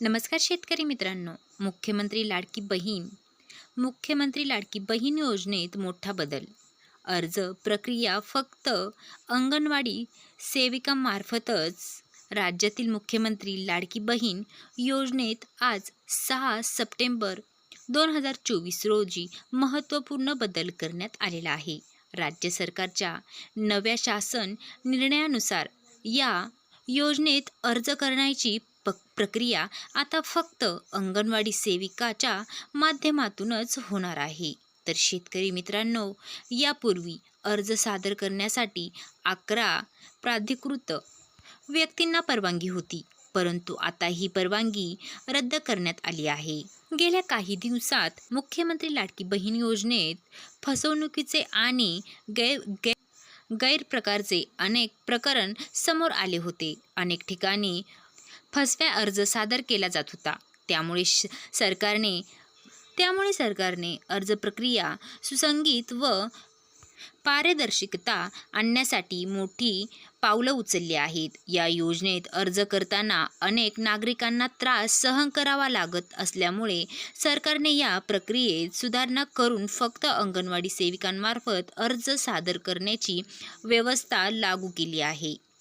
नमस्कार शेतकरी मित्रांनो. मुख्यमंत्री लाडकी बहीण. मुख्यमंत्री लाडकी बहीण योजनेत मोठा बदल. अर्ज प्रक्रिया फक्त अंगणवाडी सेविकांमार्फतच. राज्यातील मुख्यमंत्री लाडकी बहीण योजनेत आज सहा सप्टेंबर दोन हजार चोवीस रोजी महत्त्वपूर्ण बदल करण्यात आलेला आहे. राज्य सरकारच्या नव्या शासन निर्णयानुसार या योजनेत अर्ज करण्याची प प्रक्रिया आता फक्त अंगणवाडी सेविकाच्या माध्यमातूनच होणार आहे. तर शेतकरी मित्रांनो यापूर्वी अर्ज सादर करण्यासाठी अकरा प्राधिकृत व्यक्तींना परवानगी होती परंतु आता ही परवानगी रद्द करण्यात आली आहे. गेल्या काही दिवसात मुख्यमंत्री लाडकी बहीण योजनेत फसवणुकीचे आणि गै गै गैरप्रकारचे अनेक प्रकरण समोर आले होते. अनेक ठिकाणी फसव्या अर्ज सादर केला जात होता. त्यामुळे श सरकारने त्यामुळे सरकारने अर्ज प्रक्रिया सुसंगीत व पारदर्शकता आणण्यासाठी मोठी पावलं उचलली आहेत. या योजनेत अर्ज करताना अनेक नागरिकांना त्रास सहन करावा लागत असल्यामुळे सरकारने या प्रक्रियेत सुधारणा करून फक्त अंगणवाडी सेविकांमार्फत अर्ज सादर करण्याची व्यवस्था लागू केली आहे.